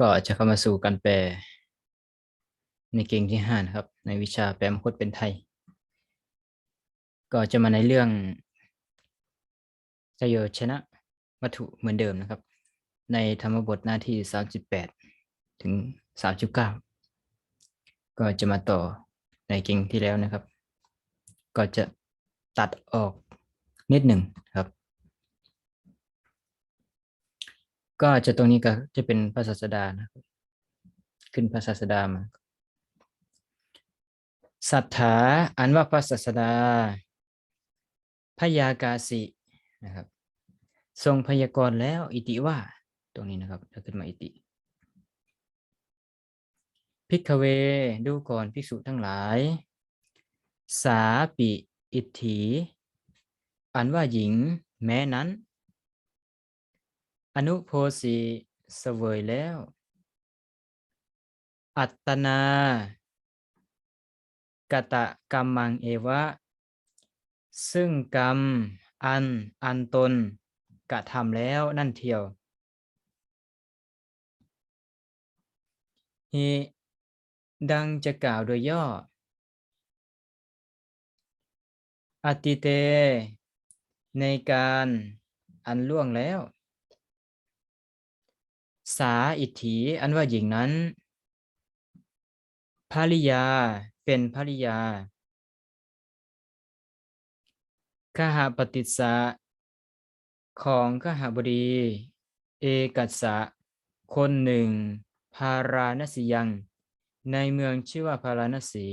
ก็จะเข้ามาสู่การแปล ในเก่งที่ห้านะครับ ในวิชาแปลมคตเป็นไทย ก็จะมาในเรื่องประโยชนะวัตถุเหมือนเดิมนะครับ ในธรรมบทหน้าที่สามสิบแปดถึงสามสิบเก้าก็จะมาต่อในเก่งที่แล้วนะครับ ก็จะตัดออกนิดหนึ่งครับ ก็จะตรงนี้ก็จะเป็นพระศาสดานะครับขึ้นพระศาสดามาศรัทธาอันว่าพระศาสดาพยากาสินะครับ ทรงพยากรณ์แล้วอิติว่า ตรงนี้นะครับจะขึ้นมาอิติพิกเวดูก่อนภิกษุทั้งหลาย สาปิ อิทถี อันว่าหญิง แม้นั้น อนุโพสีเสวยแล้ว อัตนากตะกรรมังเอวะ ซึ่งกรรม อัน อันตนกระทำแล้วนั่นเทียวฮิดังจะกล่าวโดยย่อ อติเต ในการอันล่วงแล้ว สาอิทธิอันว่าหญิงนั้นภริยาเป็นภริยาขหปฏิสะของขหบดี เอกัสะคนหนึ่ง พาราณสียัง ในเมืองชื่อว่าพาราณสี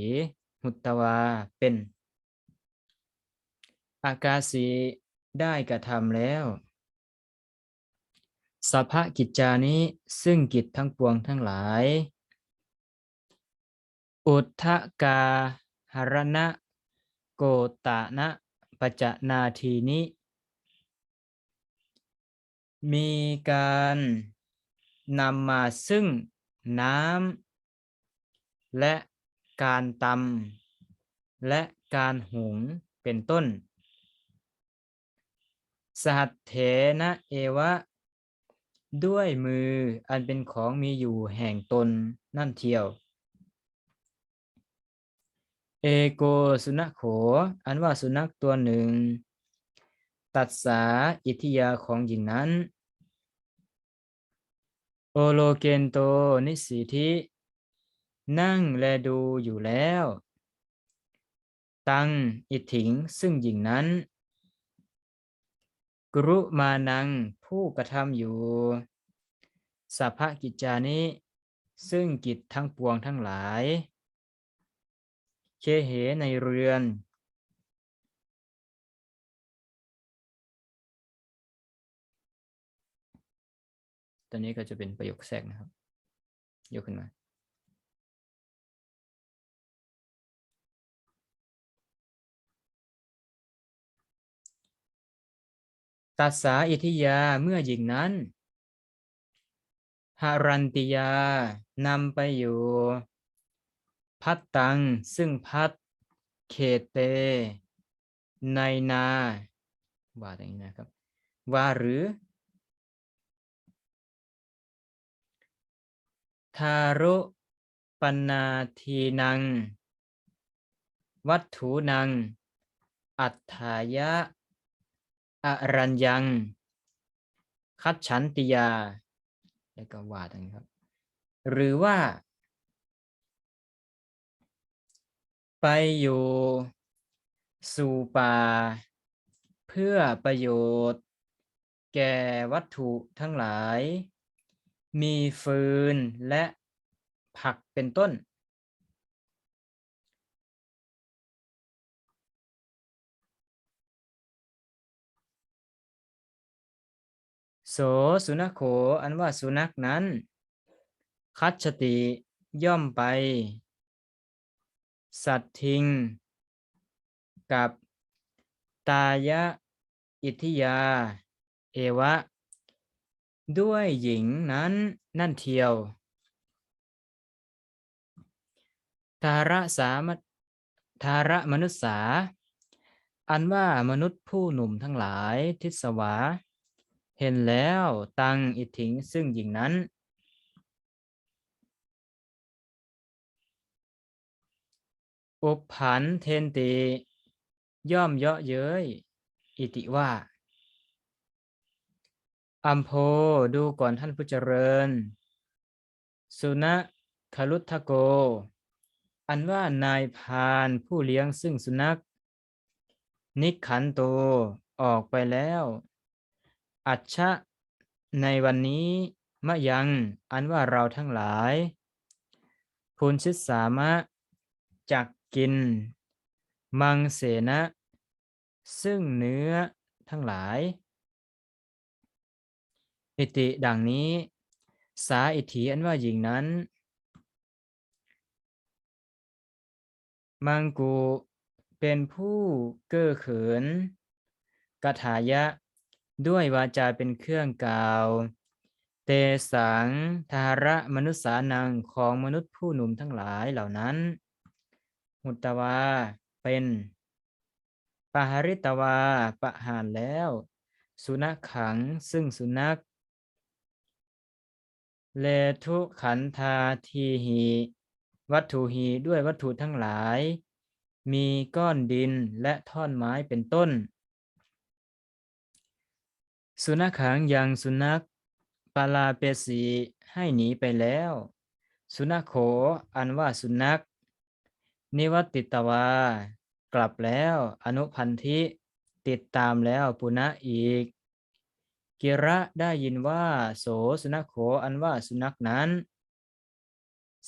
หุตตวาเป็น อากาสีได้กระทำแล้ว สัพพกิจจานี้ซึ่งกิจทั้งปวงทั้งหลาย อุทธกาหรณะ โกตานะปัจจนาทีนี้ มีการนำมาซึ่งน้ำและการตำและการหุงเป็นต้น สหัตเถนะเอวะ ด้วยมืออันเป็นของมีอยู่แห่งตนนั่นเทียว เอโกสุนัขโข อันว่าสุนัขตัวหนึ่ง ตัดสาอิทธิยาของหญิงนั้น โอโลเกนโตนิสิธินั่งและดูอยู่แล้ว ตังอิถิงซึ่งหญิงนั้น กรุมานังผู้กระทำอยู่สัพพกิจจานี้ซึ่งกิจทั้งปวงทั้งหลาย เคเหในเรือน ตอนนี้ก็จะเป็นประโยคแทรกนะครับ ยกขึ้นมา ตัสสาอิทิยาเมื่อหญิงนั้นหารันติยานำไปอยู่ พัดตัง ซึ่งพัดเขตเต ในนา ว่าอย่างนี้นะครับ ว่าหรือ ทารุปนาทีนัง วัตถุนัง อัฏฐายะ อรัญญัง คัดฉันติยา แล้วก็ว่าตรงนี้ครับ หรือว่า ไปอยู่สู่ป่า เพื่อประโยชน์ แก่วัตถุทั้งหลาย มีฟืนและผักเป็นต้น โสสุนัขโข อันว่าสุนัขนั้น คัดชติย่อมไป สัตทิง กับ ตายะ อิทธิยา เอวะ ด้วยหญิงนั้นนั่นเทียว ทาระสามทาระมนุษสา อันว่ามนุษย์ผู้หนุ่มทั้งหลายทิศวา เห็นแล้วตังอิทิงซึ่งหญิงนั้น อุปผันเทนติย่อมเยาะเย้ย อิติว่า อัมโพดูก่อนท่านผู้เจริญ สุนะคลุทธโก อันว่านายพานผู้เลี้ยงซึ่งสุนัข นิขันโตออกไปแล้ว อัชชะในวันนี้มะยัง อันว่าเราทั้งหลายพูนชิตสามะจักกิน มังเสนะ ซึ่งเนื้อทั้งหลาย อิติดังนี้ สาอิทธิอันว่าหญิงนั้น มังกูเป็นผู้เก้อเขินกถายะ ด้วยวาจาเป็นเครื่องกล่าว เตสังทาระมนุษสานังของมนุษย์ผู้หนุ่มทั้งหลายเหล่านั้นมุตตวาเป็นปหาริตวาปะหารแล้ว สุนัขขังซึ่งสุนัข เลทุขันธาทีหีวัตถุหีด้วยวัตถุทั้งหลาย มีก้อนดินและท่อนไม้เป็นต้น สุนัขขังยังสุนัขปาลาเปสีให้หนีไปแล้ว สุนัขโขอันว่าสุนัข นิวัตติตวา กลับแล้ว อนุพันธิติดตามแล้วปุณะอีก กิระได้ยินว่า โสสุนัขโขอันว่าสุนัขนั้น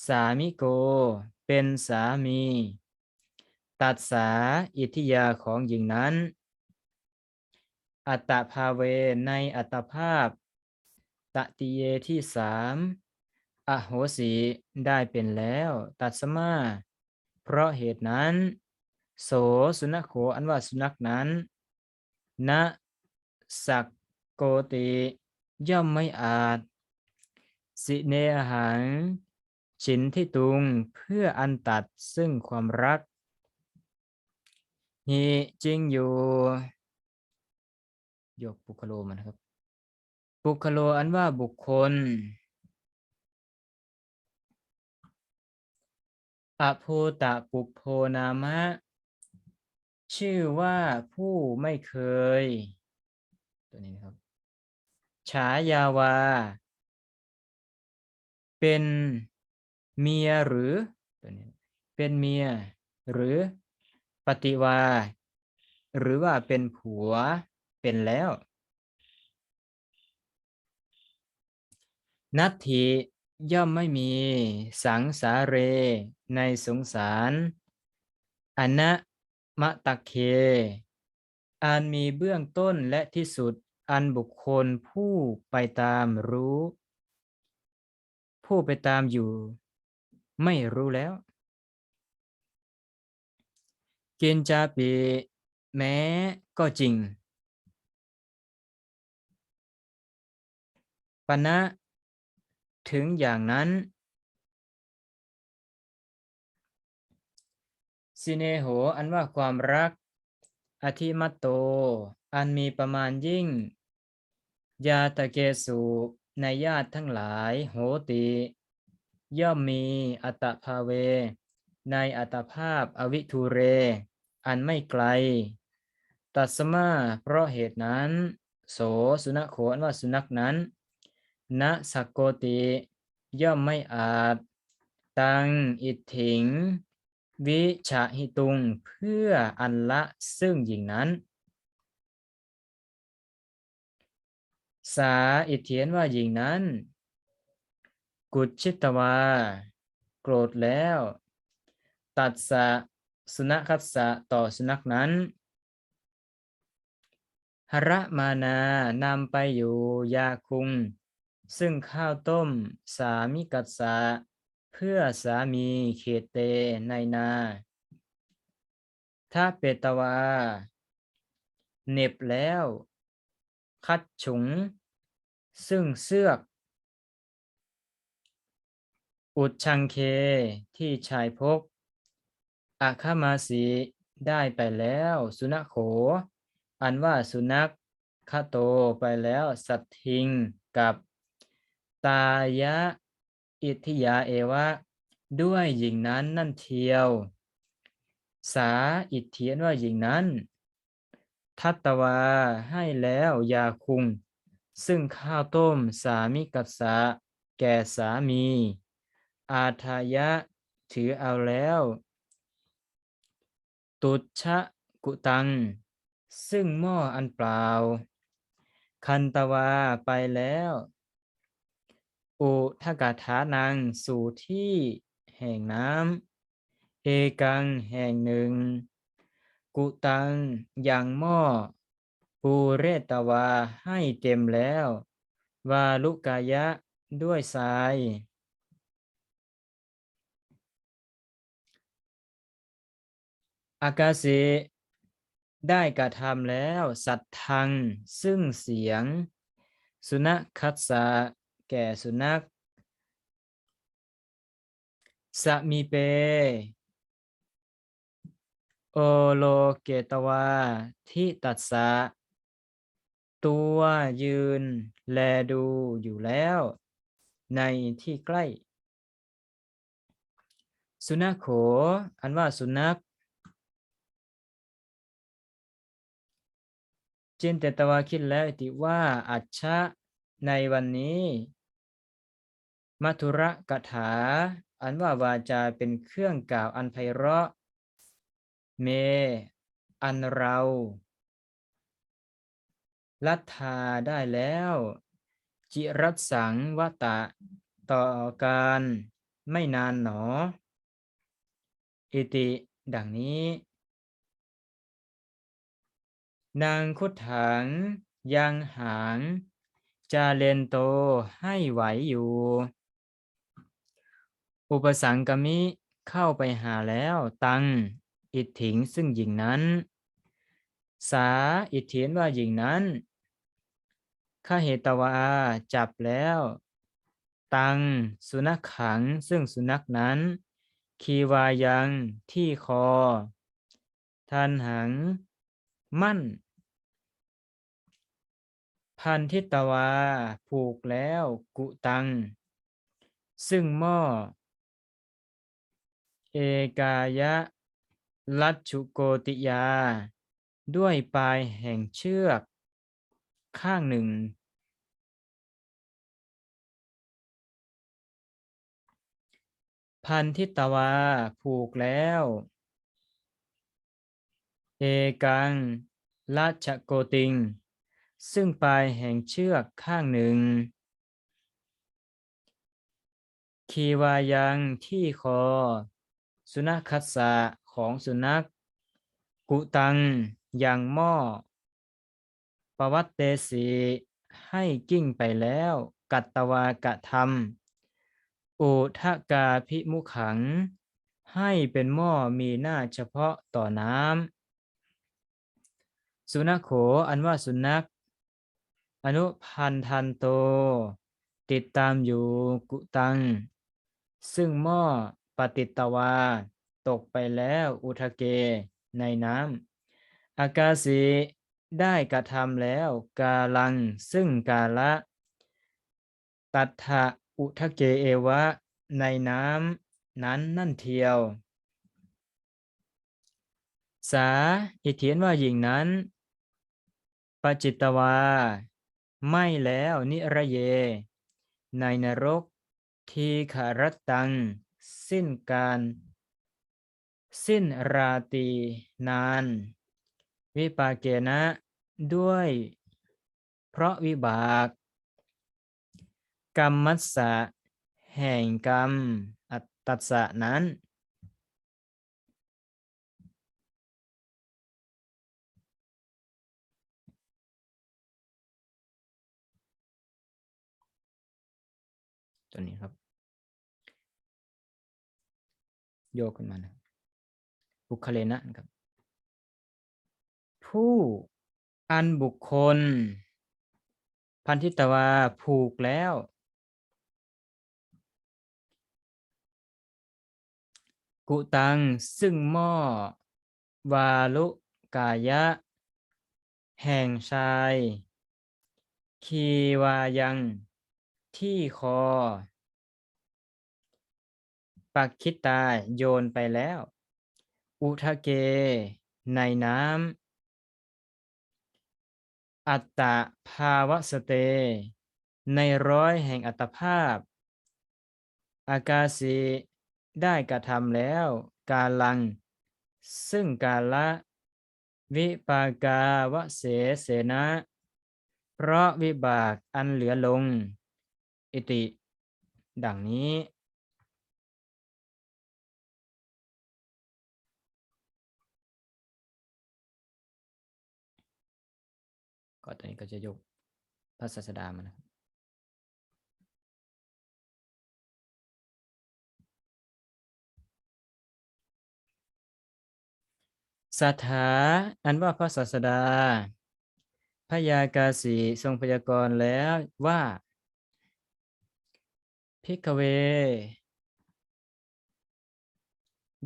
สามิโก เป็นสามี ตัดสาอิทธิยาของหญิงนั้น อัตตภาเวในอัตภาพ ตติเยที่สามอโหสีได้เป็นแล้ว ตัดสมา เพราะเหตุนั้น โสสุนัขโขอันว่าสุนัขนั้นณสักโกติย่อมไม่อาจ สิเนหังฉินที่ตุงเพื่ออันตัดซึ่งความรักฮีจริงอยู่ ยกปุคโลมานะครับปุคโลอันว่าบุคคลอโพตะปุโพนามะ ชื่อว่าผู้ไม่เคย ตัวนี้นะครับ ฉายาวา เป็นเมียหรือตัวนี้เป็นเมีย หรือปฏิวา หรือว่าเป็นผัว เป็นแล้วนัตถิย่อมไม่มีสังสาเรในสงสารอนะมะตะเค อันมีเบื้องต้นและที่สุดอันบุคคลผู้ไปตามรู้ ผู้ไปตามอยู่ ไม่รู้แล้วกินจาปีแม้ก็จริง ปณะถึงอย่างนั้นสิเนโหอันว่าความรัก อธิมัตโต อันมีประมาณยิ่ง ยาตะเกสุในญาติทั้งหลาย โหติ ย่อมมีอัตภาเว ในอัตภาพอวิทูเร อันไม่ไกล ตัสมาเพราะเหตุนั้น โสสุนัขโขนว่าสุนัขนั้น ณสักโกติ ย่อมไม่อาจ ตังอิทถิง วิชาหิตุง เพื่ออันละซึ่งหญิงนั้น สาอิเทียนว่าหญิงนั้น กุชิตวา โกรธแล้ว ตัดสะสุนัขสะต่อสุนัขนั้นหระมานา นำไปอยู่ยาคุง ซึ่งข้าวต้มสามิกัสสะเพื่อสามีเขตเตในนาถ้าเปตวาเน็บแล้ว คัดฉุง ซึ่งเสือกอุดชังเคที่ชายพกอาคามาสีได้ไปแล้ว สุนัขโข อันว่าสุนัขคาโตไปแล้ว สัตทิงกับ ตายะ อิทธิยาเอวะ ด้วยหญิงนั้นนั่นเทียว สาอิทเทียนว่าหญิงนั้น ทัตตวาให้แล้วยาคุง ซึ่งข้าวต้มสามิกัสสะแก่สามี อาทายะ ถือเอาแล้ว ตุชะกุตัง ซึ่งหม้ออันเปล่า คันตวาไปแล้ว อุทกถานังสู่ที่แห่งน้ำเอกังแห่งหนึ่ง กุตังยังหม้อ ปูเรตวาให้เต็มแล้ว วาลุกายะด้วยทราย อากาเสได้กระทำแล้ว สัตทัง ซึ่งเสียง สุนัขคัสสะ แก่สุนัขสมีเป โอโลเกตวาทิตัสสะตัวยืน แลดูอยู่แล้ว ในที่ใกล้ สุนัขโข อันว่าสุนัขจินเตตวาคิดแล้วติว่าอัจฉะในวันนี้ มัทุระกถา อันว่าวาจาเป็นเครื่องกล่าวอันไพเราะ เม อันเราลัทธาได้แล้ว จิรัตสังวตะ ต่อการไม่นานหนอ อิติ ดังนี้ นางคุดถัง ยังหาง จาเลนโตให้ไหวอยู่ อุปสังกมิเข้าไปหาแล้ว ตังอิทถิงซึ่งหญิงนั้น สาอิทเถียนว่าหญิงนั้นข้าเหตวาจับแล้ว ตังสุนัขขังซึ่งสุนัขนั้น คีวายังที่คอทันหัง มั่น พันทิตวาผูกแล้ว กุตัง ซึ่งหม้อ เอกายะลัชชุโกติยา ด้วยปลายแห่งเชือก ข้างหนึ่ง พันทิตวาผูกแล้ว เอกังลัชโกติง ซึ่งปลายแห่งเชือกข้างหนึ่ง คีวายังที่คอ สุนัขคัสสะของสุนัขกุตังอยังหม้อปวัตเตสีให้กิ้งไปแล้ว กัตตวากะทำอุทกาพิมุขัง ให้เป็นหม้อมีหน้าเฉพาะต่อน้ำสุนัขโขอันว่าสุนัข อนุพันธันโต ติดตามอยู่กุตัง ซึ่งหม้อ ปฏิตตวา ตกไปแล้วอุทะเก ในน้ำอากาสีได้กระทำแล้วกาลังซึ่งกาละ ตัทธะอุทะเกเอวะ ในน้ำนั้นนั่นเทียว สาอิเทียนว่าหญิงนั้นปจิตตวา ไม่แล้วนิระเย ในนรกทีขารตัง สิ้นการ สิ้นราตรีนาน วิปาเกนะ ด้วย เพราะวิบาก กรรมมัสสะแห่งกรรม อัตตัสสะนั้น ตัวนี้ครับ โยกขึ้นมานะบุคเลนะครับ ผู้อันบุคคล พันธิตวาผูกแล้ว กุตังซึ่งหม้อวาลุกายะ แห่งชาย คีวายัง ที่คอ ปักคิตาโยนไปแล้ว อุทะเก ในน้ำ อัตตะภาวะสเต ในร้อยแห่งอัตภาพ อากาสีได้กระทำแล้ว กาลัง ซึ่งกาละ วิปากาวะเสเสนะ เพราะวิบากอันเหลือลง อิติ ดังนี้ ก็ตอนนี้ก็จะยกพระศาสดามานะครับสถาอันว่าพระศาสดา พยากาสีทรงพยากรณ์แล้วว่าพิกเว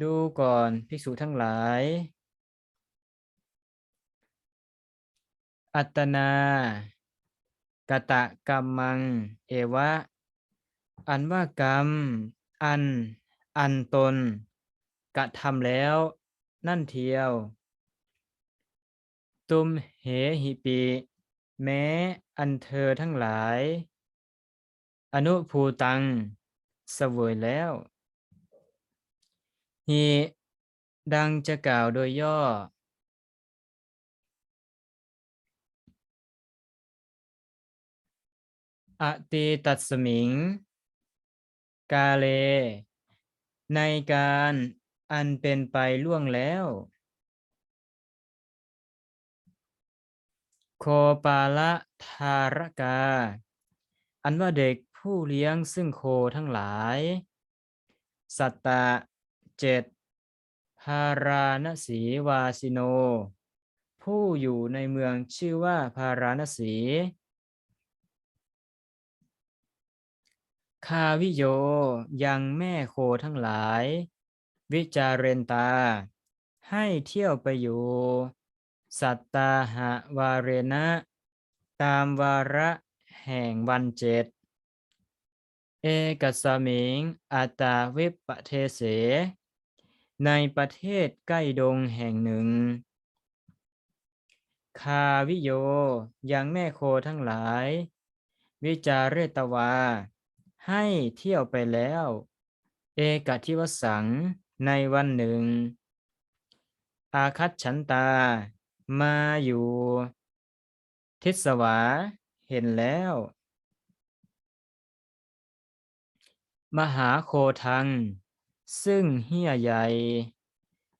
ดูก่อนภิกษุทั้งหลาย อัตนากตะกรรมัง เอวะ อันว่ากรรม อัน อันตน กระทำแล้ว นั่นเทียว ตุมเหหิปิ แม้อันเธอทั้งหลาย อนุภูตังเสวยแล้วหิดังจะกล่าวโดยย่อ อติตัสมิง กาเล ในการอันเป็นไปล่วงแล้ว โคปาละทารกา อันว่าเด็กผู้เลี้ยงซึ่งโคทั้งหลาย สัตตะเจ็ดพาราณสีวาสิโน ผู้อยู่ในเมืองชื่อว่าพาราณสี คาวิโย ยังแม่โคทั้งหลาย วิจารเรนตา ให้เที่ยวไปอยู่ สัตตาหะวาเรณะ ตามวาระแห่งวันเจ็ด เอกสมิงอัตตาวิปเทเส ในประเทศใกล้ดงแห่งหนึ่ง คาวิโย ยังแม่โคทั้งหลาย วิจารเรตวา ให้เที่ยวไปแล้ว เอกทิวสังในวันหนึ่ง อาคัตฉันตา มาอยู่ ทิศวาเห็นแล้ว มหาโคทัง ซึ่งเหี้ยใหญ่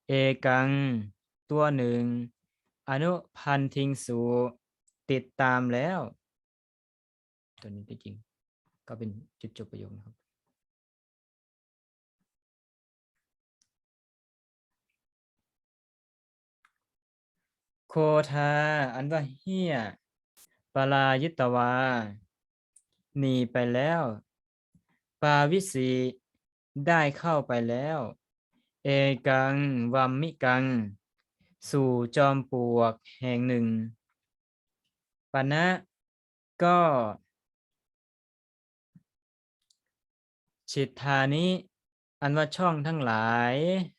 เอกัง ตัวหนึ่ง อนุพันทิงสูติดตามแล้ว ตัวนี้จริง ก็เป็นจุดจบประโยคนะครับโคทา อันว่าเหี้ยปลายิตวา หนีไปแล้ว ปาวิสีได้เข้าไปแล้ว เอกังวัมมิกัง สู่จอมปลวกแห่งหนึ่งปณะก็ ฉิทธานิ อันว่าช่องทั้งหลาย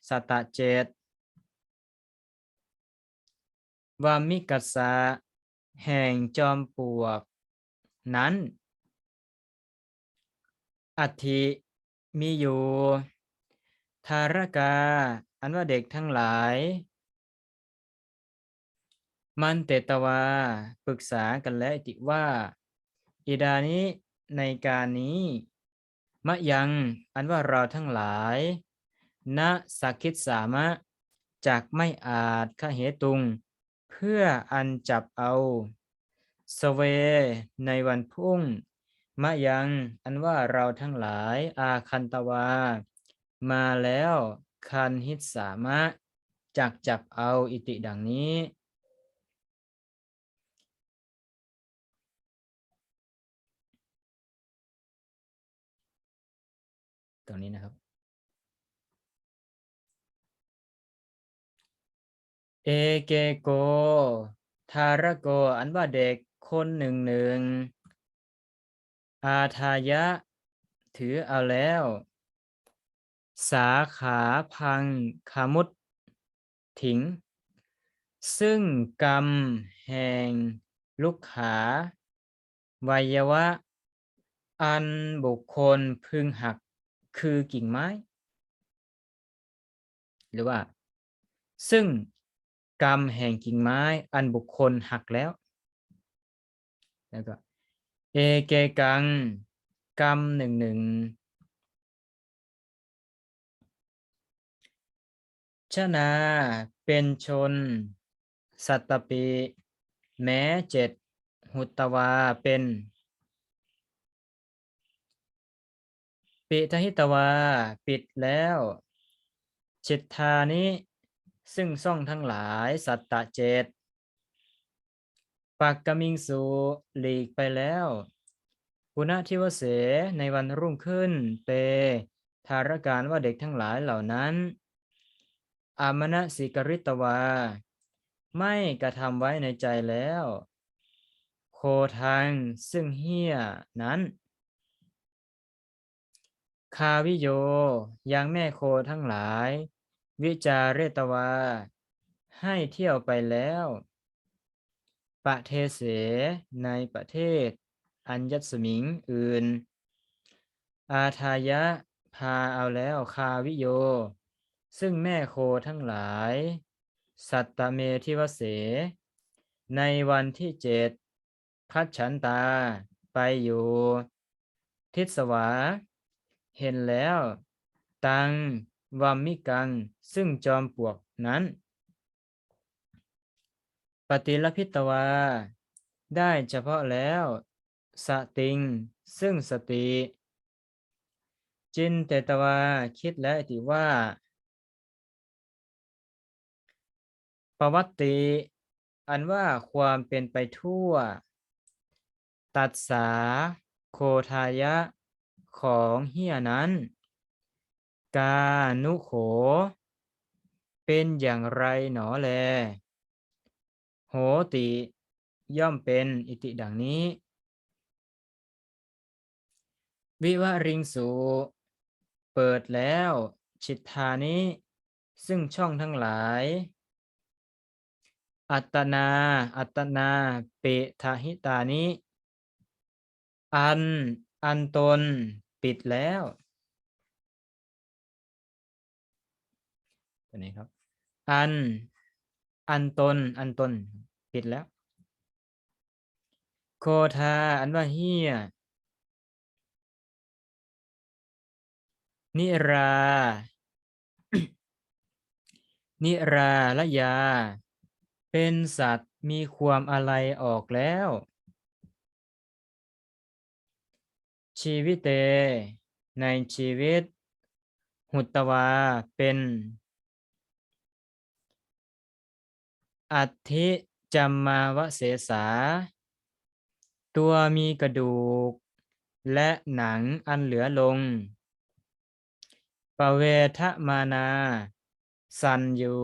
สัตตะเจดวามิกัสสะแห่งจอมปลวก นั้น อัติมีอยู่ ทารกา อันว่าเด็กทั้งหลาย มันเตตวา ปรึกษากันและติว่า อิดานิในการนี้ มะยัง อันว่าเราทั้งหลายณสักคิดสามะจากไม่อาจขเหตุง เพื่ออันจับเอาสเวในวันพุ่งมะยังอันว่าเราทั้งหลายอาคันตวา มาแล้วคันหิตสามะจักจับเอาอิติดังนี้ ตรงนี้นะครับ เอเกโก ทารโก อันว่าเด็กคนหนึ่งหนึ่ง อาทายะ ถือเอาแล้ว สาขาพังขามุตถิง ซึ่งกรรมแห่งลุกขาวัยวะ อันบุคคลพึงหัก คือกิ่งไม้ หรือว่า ซึ่งกรรมแห่งกิ่งไม้อันบุคคลหักแล้ว แล้วก็เอเกกัง กรรมหนึ่งหนึ่งชนาเป็นชน สัตตปี แม้เจ็ด หุตตวาเป็น ปิทหิตวา ปิดแล้วชิตธานิซึ่งซ่องทั้งหลายสัตตะเจตปักกมิงสูหลีกไปแล้วปุณทิวเสในวันรุ่งขึ้นเปธารการว่าเด็กทั้งหลายเหล่านั้นอามณสิกริตวา ไม่กระทำไว้ในใจแล้ว โคทางซึ่งเฮียนั้น คาวิโย ยังแม่โคทั้งหลาย วิจาเรตวา ให้เที่ยวไปแล้วปะเทเส ในประเทศ อัญญสมิงอื่น อาทายะ พาเอาแล้วคาวิโย ซึ่งแม่โคทั้งหลาย สัตตเมทิวเส ในวันที่เจ็ดพัชฉันตา ไปอยู่ ทิศวา เห็นแล้ว ตังวัมมิกัง ซึ่งจอมปลวกนั้น ปฏิลพิตวา ได้เฉพาะแล้วสติง ซึ่งสติ จินเตตวา คิดและติว่าปวัตติ อันว่าความเป็นไปทั่ว ตัดสา โคทายะ ของเฮียนั้น กานุโข เป็นอย่างไรหนอแล โหติย่อมเป็นอิติดังนี้ วิวริงสูเปิดแล้วชิตธานิซึ่งช่องทั้งหลาย อัตนา อัตนา เปทาหิตานิอัน อันตน ปิดแล้วตัวนี้ครับ อัน อันตน อันตน ปิดแล้ว โคทา อันว่าเฮียนิรา นิราละยา เป็นสัตว์มีความอะไรออกแล้ว ชีวิตเต ในชีวิต หุตวาเป็น อัตถิจัมมาวเสสา ตัวมีกระดูก และหนังอันเหลือลง ปเวทมานา สันอยู่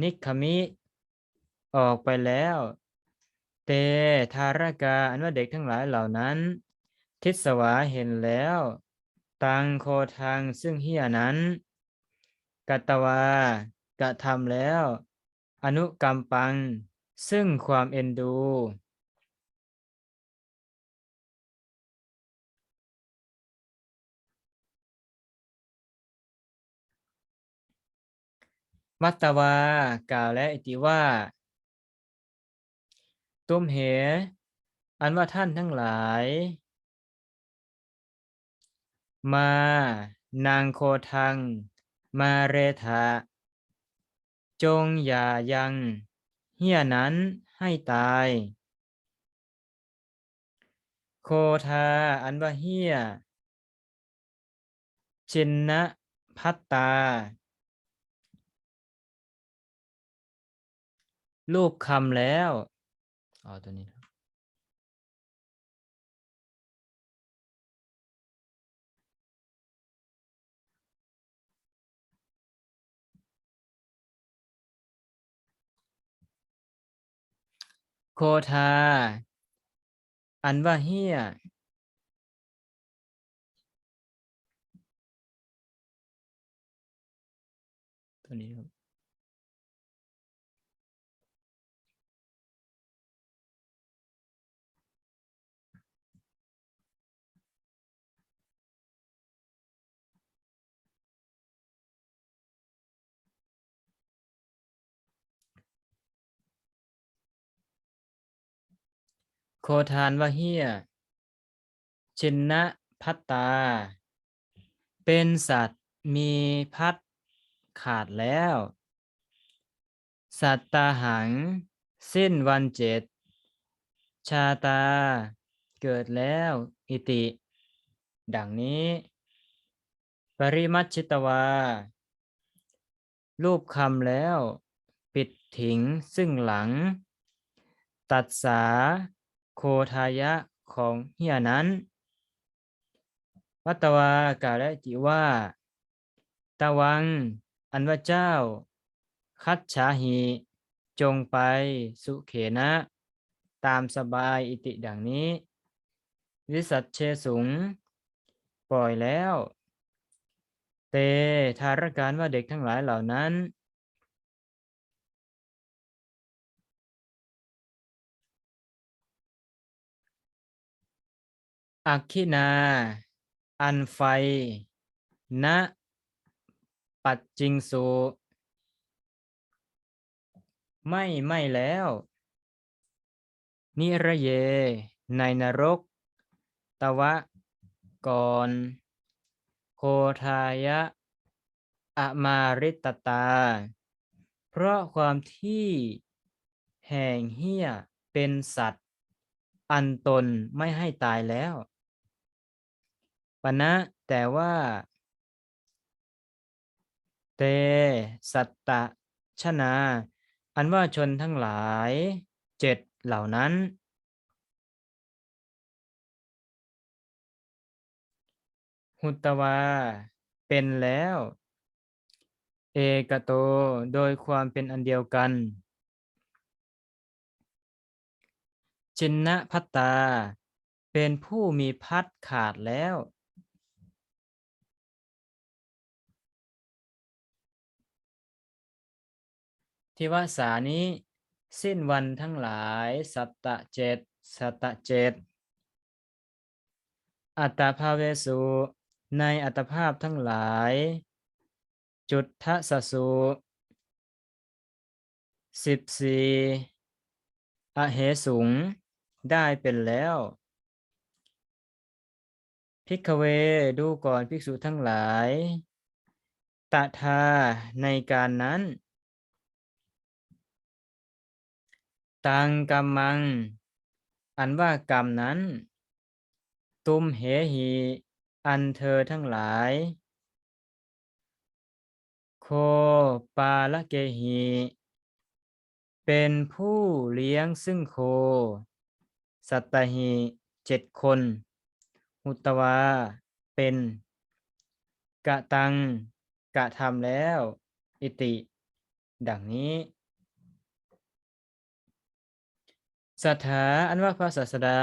นิคมิ ออกไปแล้ว เตทารกา อันว่าเด็กทั้งหลายเหล่านั้น ทิศวาเห็นแล้ว ตังโคทางซึ่งเฮียนั้น กัตตวากระทำแล้ว อนุกรรมปัง ซึ่งความเอ็นดู มัตตวากล่าวและอิติว่า ตุมเห อันว่าท่านทั้งหลาย มา นางโคทัง มาเรทะจงอย่ายังเฮียนั้นให้ตาย โคทาอันว่าเฮียชินนะพัตตา รูปคำแล้ว อ๋อ ตัวนี้ คทา อันว่าเฮียตัวนี้ครับ คทานว่าเฮียชินนะพัตตา เป็นสัตว์มีพัดขาดแล้ว สัตตาหัง สิ้นวันเจ็ด ชาตา เกิดแล้ว อิติ ดังนี้ ปริมัชชิตวา รูปคำแล้ว ปิดถิงซึ่งหลัง ตัดสา โคทายะของเฮียนั้น วัตวากล่าวได้จิว่า ตะวัง อันว่าเจ้า คัดฉาหิจงไปสุเขนะ ตามสบายอิติดังนี้ วิสัชเชสุง ปล่อยแล้ว เตทารการว่าเด็กทั้งหลายเหล่านั้น อักขินา อันไฟ ณ ปัจจิงสุ ไม่ไม่แล้ว นิระเย ในนรก ตวะ ก่อน โคทายะ อมาริตตา เพราะความที่แห่งเหี้ยเป็นสัตว์ อันตนไม่ให้ตายแล้วปณะแต่ว่า เต สัตตะชนา อันว่าชนทั้งหลายเจ็ดเหล่านั้น หุตวา เป็นแล้ว เอกโต โดยความเป็นอันเดียวกัน จินนะพัตตา เป็นผู้มีพัดขาดแล้ว ทิวสานี้ สิ้นวันทั้งหลาย สัตตะเจ็ดสัตตะเจ็ดอัตตภาเวสุในอัตภาพทั้งหลาย จุดทะสสุสิบสี่อเหสุง ได้เป็นแล้วพิกขเวดูก่อนภิกษุทั้งหลายตถาในการนั้น ตังกรรมัง อันว่ากรรมนั้น ตุมเหหีอันเธอทั้งหลาย โคปาละเกหีเป็นผู้เลี้ยงซึ่งโค สัตหีเจ็ดคน หุตวา เป็น กะตัง กะทำแล้ว อิติ ดังนี้สถาอันว่าพระศาสดา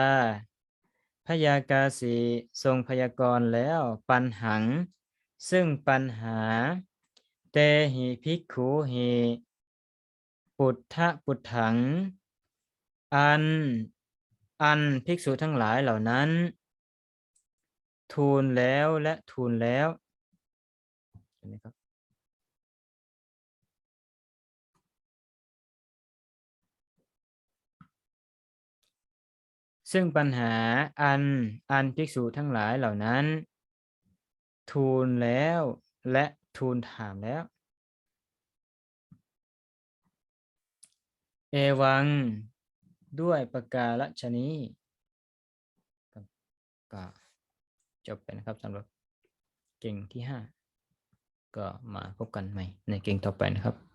พยากาสีทรงพยากรณ์แล้วปัญหัง ซึ่งปัญหา เตหิภิกขุหิปุถะปุถัง อัน อันภิกษุทั้งหลายเหล่านั้น ทูลแล้วและทูลแล้วนไหมครับซึ่งปัญหาอันอันภิกษุทั้งหลายเหล่านั้น ทูลแล้วและทูลถามแล้ว เอวัง ด้วยประกาศฉนี้ก็จบไปนะครับสำหรับเก่งที่ห้าก็มาพบกันใหม่ในเก่งต่อไปนะครับ